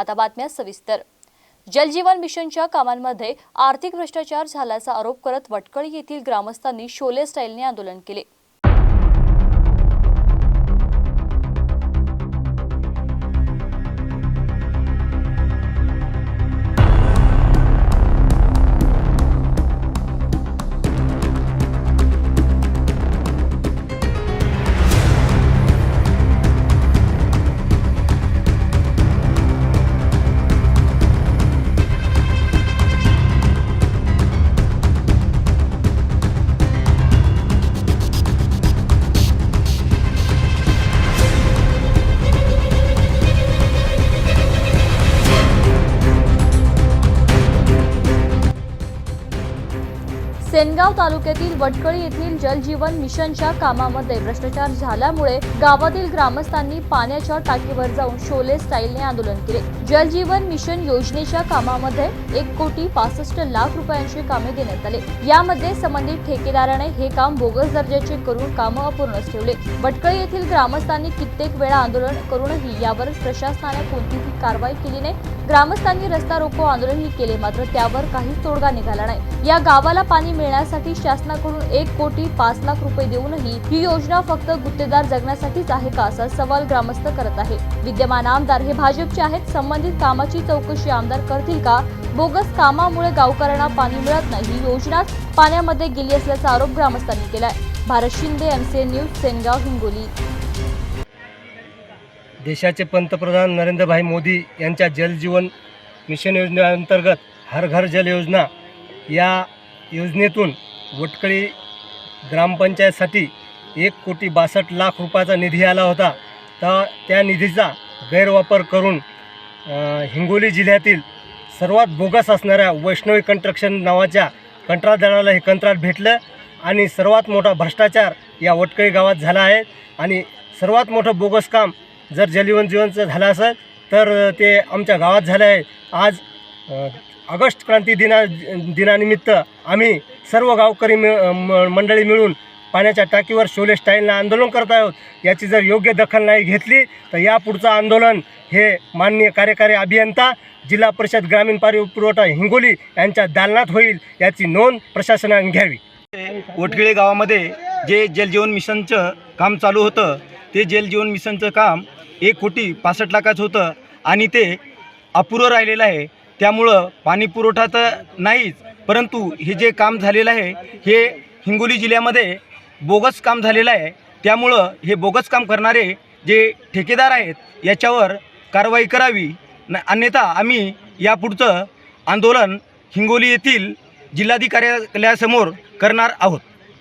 आता बातम्या सविस्तर. जलजीवन मिशनच्या कामांमध्ये आर्थिक भ्रष्टाचार झाल्याचा आरोप करत वटकळी येथील ग्रामस्थांनी शोले स्टाईलने आंदोलन केले. सेनगाव तालुक्यातील वटकळी येथील जलजीवन मिशनच्या कामामध्ये भ्रष्टाचार झाल्यामुळे गावातील ग्रामस्थांनी पाण्याच्या टाकीवर जाऊन शोले स्टाईलने आंदोलन केले. जलजीवन मिशन योजनेच्या कामामध्ये एक कोटी पासष्ट लाख रुपयांची कामे देण्यात आले. यामध्ये संबंधित ठेकेदाराने हे काम बोगस दर्जाचे करून कामं अपूर्णच ठेवले. वटकळी येथील ग्रामस्थांनी कित्येक वेळा आंदोलन करूनही यावर प्रशासनाने कोणतीही कारवाई केली नाही. ग्रामस्थांनी रस्ता रोको आंदोलनही केले मात्र त्यावर काहीच तोडगा निघाला नाही. या गावाला पाणी मिळण्यासाठी शासनाकडून एक कोटी पाच लाख रुपये देऊनही ही योजना फक्त गुत्तेदार जगण्यासाठीच आहे का असा सवाल ग्रामस्थ करत आहे. विद्यमान आमदार हे भाजपचे आहेत. संबंधित कामाची चौकशी आमदार करतील का? बोगस कामामुळे गावकऱ्यांना पाणी मिळत नाही. ही योजनाच पाण्यामध्ये गेली असल्याचा आरोप ग्रामस्थांनी केलाय. Bharat Shinde MCN news Sengaon Hingoli. देशाचे पंतप्रधान नरेंद्रभाई मोदी यांच्या जलजीवन मिशन योजनेअंतर्गत हर घर जल योजना या योजनेतून वटकळी ग्रामपंचायतसाठी एक कोटी बासष्ट लाख रुपयाचा निधी आला होता. तर त्या निधीचा गैरवापर करून हिंगोली जिल्ह्यातील सर्वात बोगस असणाऱ्या वैष्णवी कंस्ट्रक्शन नावाच्या कंत्राटदाराला हे कंत्राट भेटलं आणि सर्वात मोठा भ्रष्टाचार या वटकळी गावात झाला आहे. आणि सर्वात मोठं बोगस काम जर जलजीवन जीवनचं झालं असेल तर ते आमच्या गावात झालं आहे. आज ऑगस्ट क्रांती दिना दिनानिमित्त आम्ही सर्व गावकरी मिळ म- मंडळी मिळून पाण्याच्या टाकीवर शोले स्टाईलनं आंदोलन करत आहोत. याची जर योग्य दखल नाही घेतली तर यापुढचं आंदोलन हे माननीय कार्यकारी अभियंता जिल्हा परिषद ग्रामीण पाणी पुरवठा हिंगोली यांच्या दालनात होईल याची नोंद प्रशासनाने घ्यावी. वटगिळे गावामध्ये जे जलजीवन मिशनचं काम चालू होतं ते जलजीवन मिशनचं काम एक कोटी पासष्ट लाखाचं होतं आणि ते अपुरं राहिलेलं आहे. त्यामुळं पाणी पुरवठा तर नाहीच परंतु हे जे काम झालेलं आहे हे हिंगोली जिल्ह्यामध्ये बोगस काम झालेलं आहे. त्यामुळं हे बोगस काम करणारे जे ठेकेदार आहेत याच्यावर कारवाई करावी. न अन्यथा आम्ही यापुढचं आंदोलन हिंगोली येथील जिल्हाधिकार्यालयासमोर करणार आहोत.